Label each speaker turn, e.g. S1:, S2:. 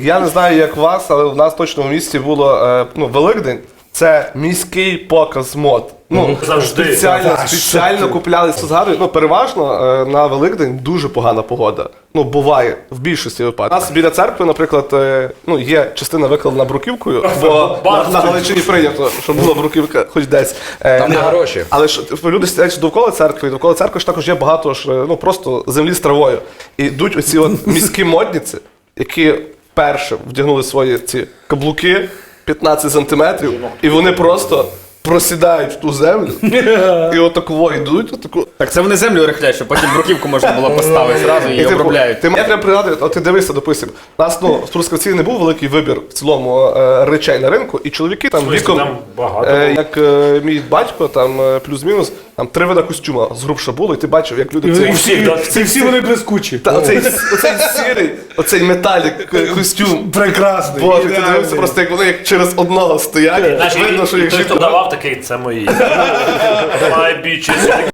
S1: Я не знаю, як у вас, але в нас точно в місті було е, ну, Великдень. Це міський показ мод. Ну,
S2: Завжди.
S1: спеціально,
S3: Та,
S1: спеціально купляли згадую. Ну, переважно е, на Великдень дуже погана погода. Ну, буває в більшості випадків. У нас біля церкви, наприклад, е, ну, є частина викладена бруківкою, бо на, на Галичині прийнято, щоб була бруківка хоч десь. Е,
S3: Там не
S1: а-
S3: гроші.
S1: Але ж люди стоять довкола церкви, і довкола церкви ж також є багато ж, е, ну, просто землі з травою. І йдуть оці от міські модниці, які вперше вдягнули свої ці каблуки 15 сантиметрів, і вони просто просідають в ту землю, і отаково йдуть, отаку.
S4: Так це вони землю рихлять, щоб потім бруківку можна було поставити зразу і
S1: типу,
S4: обробляють.
S1: Ти я прям пригадую, от ти дивишся, допустим, у нас ну, в Трускавці не був великий вибір в цілому е, речей на ринку, і чоловіки там
S2: смислі,
S1: віком,
S2: там багато
S1: е, як е, мій батько, там е, плюс-мінус, там три вида костюма згрубша було, і ти бачив, як люди
S3: І
S1: це.
S3: всі, вони блискучі.
S1: Та оцей, оцей сірий, оцей металік е, костюм.
S3: Прекрасний.
S1: Боже, ти
S3: ідеальний.
S1: дивишся просто, як вони як через одного стоять.
S2: Знаєш,
S1: Видно, що
S2: і
S1: їх
S2: той, хто давав такий, це мої. My bitches.